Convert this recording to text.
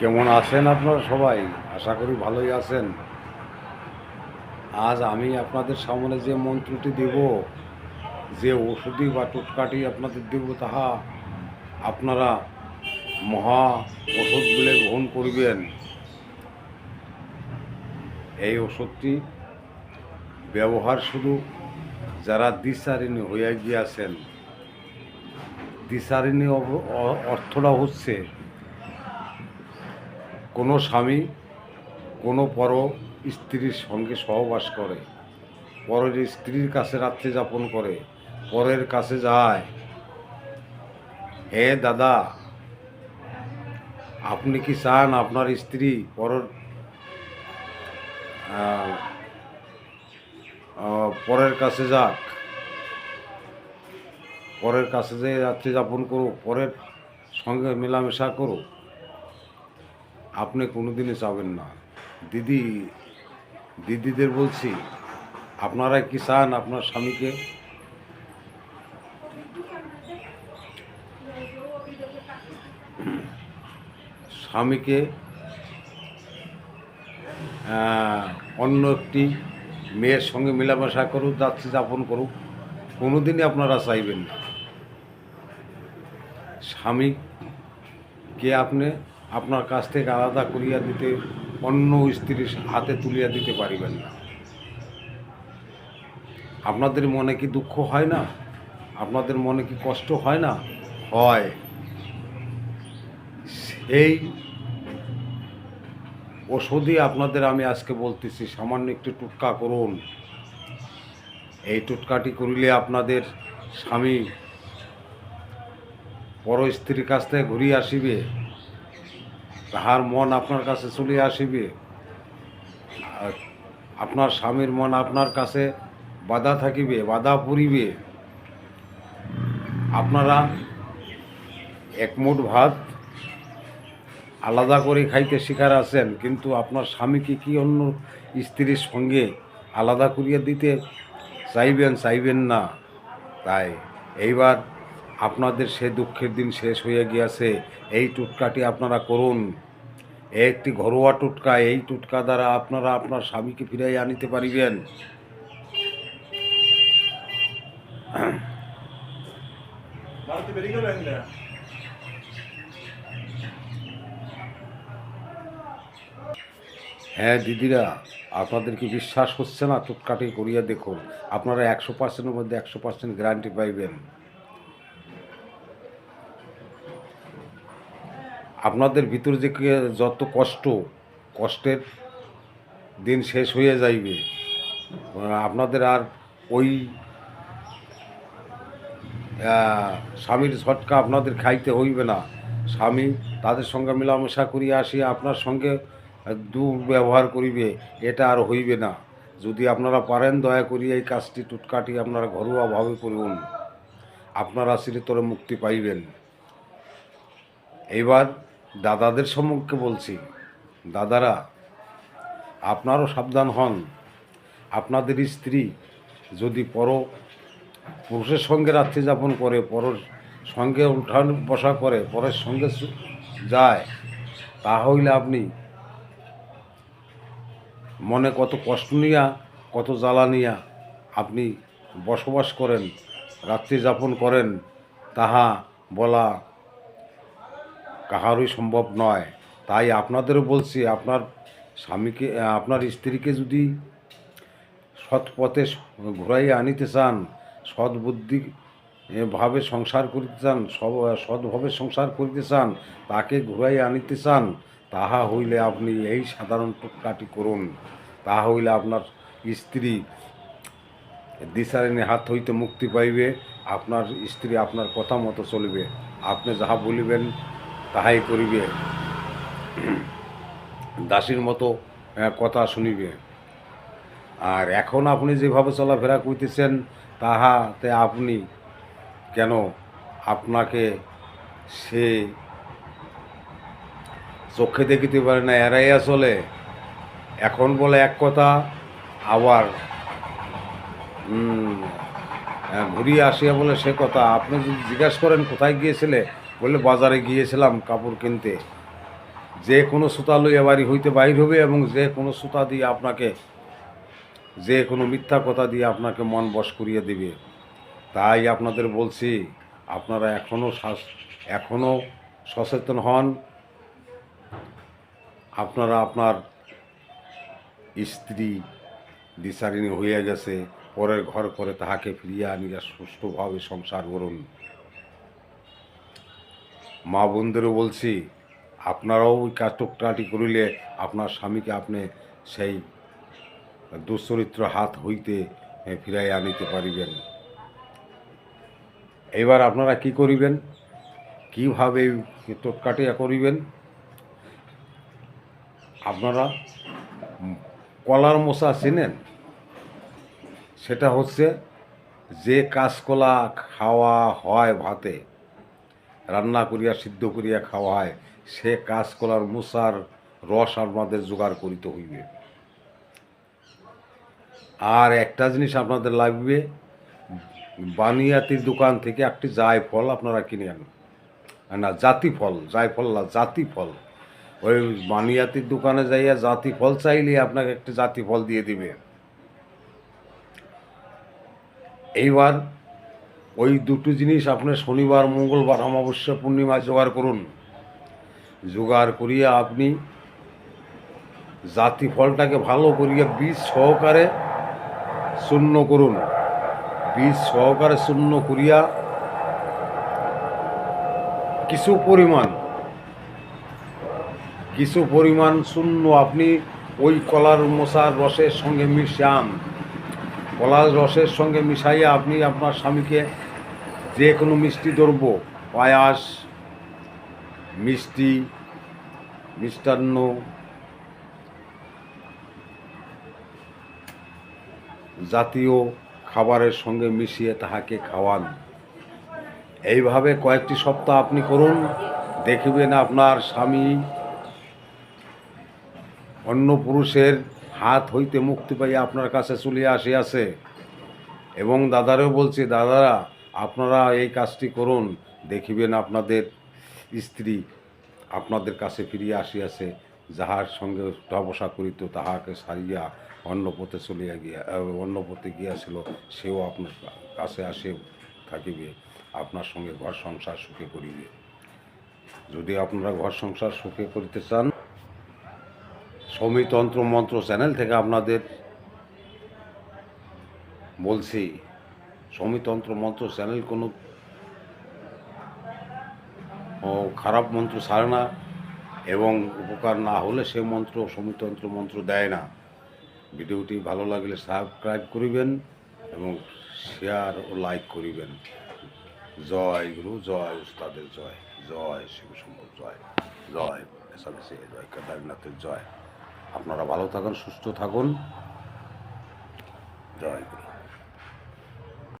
কেমন আছেন আপনারা সবাই? আশা করি ভালোই আছেন। আজ আমি আপনাদের সামনে যে মন্ত্রটি দেব, যে ওষুধি বা টুটকাটি আপনাদের দেব, তাহা আপনারা মহা ওষুধ বলে গ্রহণ করবেন। এই ওষুধটি ব্যবহার শুধু যারা দিশারিণী হইয়া গিয়াছেন। দিশারিণী অর্থটা হচ্ছে কোনো স্বামী, কোনো পর স্ত্রীর সঙ্গে সহবাস করে। পরের স্ত্রীর কাছে রাত্রি যাপন করে, পরের কাছে যায়। হে দাদা, আপনি কি চান আপনার স্ত্রী পরের পরের কাছে যাক? পরের কাছে যে রাত্রি যাপন করুক, পরের সঙ্গে মেলামেশা করুক আপনি কোনোদিনই চাবেন না। দিদি, দিদিদের বলছি আপনারা কি চান আপনার স্বামীকে? স্বামীকে অন্য একটি মেয়ের সঙ্গে মেলামেশা করুক যাত্রী যাপন করুক, কোনোদিনই আপনারা চাইবেন না। স্বামীকে আপনি আপনার কাছ থেকে আলাদা করিয়া দিতে, অন্য স্ত্রীর হাতে তুলিয়া দিতে পারিবেন না। আপনাদের মনে কি দুঃখ হয় না? আপনাদের মনে কি কষ্ট হয় না? হয়। সেই ওষুধই আপনাদের আমি আজকে বলতেছি, সামান্য একটু টুটকা করুন। এই টুটকাটি করিলে আপনাদের স্বামী পর স্ত্রীর কাছ থেকে ঘুরিয়ে আসিবে। তাহার মন আপনার কাছে চলে আসিবে। আপনার স্বামীর মন আপনার কাছে বাধা থাকিবে, বাধা পড়িবে। আপনারা এক মুঠ ভাত আলাদা করে খাইতে শিকার আছেন, কিন্তু আপনার স্বামীকে কি অন্য স্ত্রীর সঙ্গে আলাদা করিয়া দিতে চাইবেন চাইবেন না। তাই এইবার আপনাদের সে দুঃখের দিন শেষ হয়ে গিয়াছে এই টুটকাটি আপনারা করুন। এ একটি ঘরোয়া টুটকা এই টুটকা দ্বারা আপনারা আপনার স্বামীকে ফিরাই আনিতে পারিবেন। হ্যাঁ দিদিরা আপনাদের কি বিশ্বাস হচ্ছে না টুটকাটি করিয়া দেখুন? আপনারা একশো পার্সেন্টের মধ্যে একশো পার্সেন্ট গ্যারান্টি পাইবেন। আপনাদের ভিতরে যে যত কষ্ট, কষ্টের দিন শেষ হয়ে যাইবে আপনাদের আর ওই স্বামীর ঝটকা আপনাদের খাইতে হইবে না। স্বামী তাদের সঙ্গে মেলামেশা করিয়া আসিয়া আপনার সঙ্গে দুর্ব্যবহার করিবে, এটা আর হইবে না। যদি আপনারা পারেন, দয়া করিয়া এই কাজটি টুটকাটি আপনারা ঘরোয়াভাবে করুন। আপনারা চিরতরে মুক্তি পাইবেন। এইবার দাদাদের সম্মুখে বলছি, দাদারা, আপনারও সাবধান হন। আপনাদের স্ত্রী যদি পর পুরুষের সঙ্গে রাত্রি যাপন করে, পরের সঙ্গে উঠান বসা করে, পরের সঙ্গে যায় তা হইলে আপনি মনে কত কষ্ট নিয়া, কত জ্বালা নিয়া আপনি বসবাস করেন, রাত্রি যাপন করেন, তাহা বলা কাহারই সম্ভব নয়। তাই আপনাদেরও বলছি, আপনার স্বামীকে, আপনার স্ত্রীকে যদি সৎ পথে ঘুরাইয়া আনিতে চান সৎ ভাবে সংসার করিতে চান সৎভাবে সংসার করিতে চান, তাকে ঘুরাইয়া আনিতে চান, তাহা হইলে আপনি এই সাধারণ টুকটাটি করুন। তাহা হইলে আপনার স্ত্রী দিশারিণী হাত হইতে মুক্তি পাইবে, আপনার স্ত্রী আপনার কথা মতো চলবে। আপনি যাহা বলিবেন তাহাই করিবে। দাসীর মতো কথা শুনিবে। আর এখন আপনি যেভাবে চলাফেরা করিতেছেন, তাহাতে আপনি কেন আপনাকে সে চোখে দেখিতে পারে না, এড়াইয়া চলে? এখন বলে এক কথা, আবার ঘুরিয়ে আসিয়া বলে সে কথা। আপনি যদি জিজ্ঞাসা করেন কোথায় গিয়েছিলে বলে বাজারে গিয়েছিলাম কাপড় কিনতে। যে কোনো সুতা লইয়া বাড়ি হইতে বাইর হবে এবং যে কোনো সুতা দিয়ে আপনাকে, যে কোনো মিথ্যা কথা দিয়ে আপনাকে মন বশ করিয়ে দেবে। তাই আপনাদের বলছি, আপনারা এখনও এখনও সচেতন হন। আপনারা আপনার স্ত্রী দিশারিণী হইয়া গেছে, পরের ঘর করে তাহাকে ফিরিয়ে আনিয়া সুষ্ঠুভাবে সংসার করুন। মা বোনদেরও বলছি আপনারাও ওই কাটকটাটি করিলে আপনার স্বামীকে আপনি সেই দুশ্চরিত্র হাত হইতে এ, ফিরাইয়া আনিতে পারিবেন। এবার আপনারা কি করিবেন? কীভাবে টোটকাটিয়া করিবেন? আপনারা কলার মশা চেনেন? সেটা হচ্ছে যে কাঁচকলা খাওয়া হয় ভাতে রান্না করিয়া, সিদ্ধ করিয়া খাওয়া হয়, সে কাঁচকলার মশার রস আমাদের জোগাড় করিতে হইবে। আর একটা জিনিস আপনাদের লাগবে, বানিয়াতির দোকান থেকে একটি জায় ফল আপনারা কিনে আনুন। না জাতি ফল জায় ফল না জাতি ফল ওই বানিয়াতির দোকানে যাইয়া জাতি ফল চাইলে আপনাকে একটি জাতি ফল দিয়ে দিবে। এইবার ওই দুটো জিনিস আপনি শনিবার, মঙ্গলবার, অমাবস্যা পূর্ণিমায় জোগাড় করুন। জোগাড় করিয়া আপনি জাতি ফলটাকে ভালো করিয়া বীজ সহকারে শূন্য করুন। বীজ সহকারে শূন্য করিয়া কিছু পরিমাণ কিছু পরিমাণ শূন্য আপনি ওই কলার মশার রসের সঙ্গে মিশান। কলার রসের সঙ্গে মিশাইয়া আপনি আপনার স্বামীকে যে কোনো মিষ্টি দ্রব্য, পায়াস, মিষ্টি, মিষ্টান্ন, জাতীয় খাবারের সঙ্গে মিশিয়ে তাহাকে খাওয়ান। এইভাবে কয়েকটি সপ্তাহ আপনি করুন, দেখবেন আপনার স্বামী অন্য পুরুষের হাত হইতে মুক্তি পাইয়া আপনার কাছে চলে আসিয়াছে। এবং দাদারও বলছি, দাদারা আপনারা এই কাজটি করুন, দেখিবেন আপনাদের স্ত্রী আপনাদের কাছে ফিরিয়া আসিয়াছে, যাহার সঙ্গে তপসা করিত তাহাকে সারিয়া অন্য পথে চলিয়া গিয়া অন্য পথে গিয়াছিল, সেও আপনার কাছে আসে থাকিবে, আপনার সঙ্গে ঘর সংসার সুখে করিবে। যদি আপনারা ঘর সংসার সুখে করিতে চান সমিতন্ত্র মন্ত্র চ্যানেল থেকে আপনাদের বলছি সমিতন্ত্র মন্ত্র চ্যানেল কোনো খারাপ মন্ত্র ছাড়ে না এবং উপকার না হলে সে মন্ত্র সমিতন্ত্র মন্ত্র দেয় না। ভিডিওটি ভালো লাগলে সাবস্ক্রাইব করিবেন এবং শেয়ার ও লাইক করিবেন। জয় গুরু, জয় উস্তাদের জয়। জয় শিব শম্ভর জয়। জয় এসআরসি জয় কেদারনাথের জয়। আপনারা ভালো থাকুন, সুস্থ থাকুন। জয় গুরু।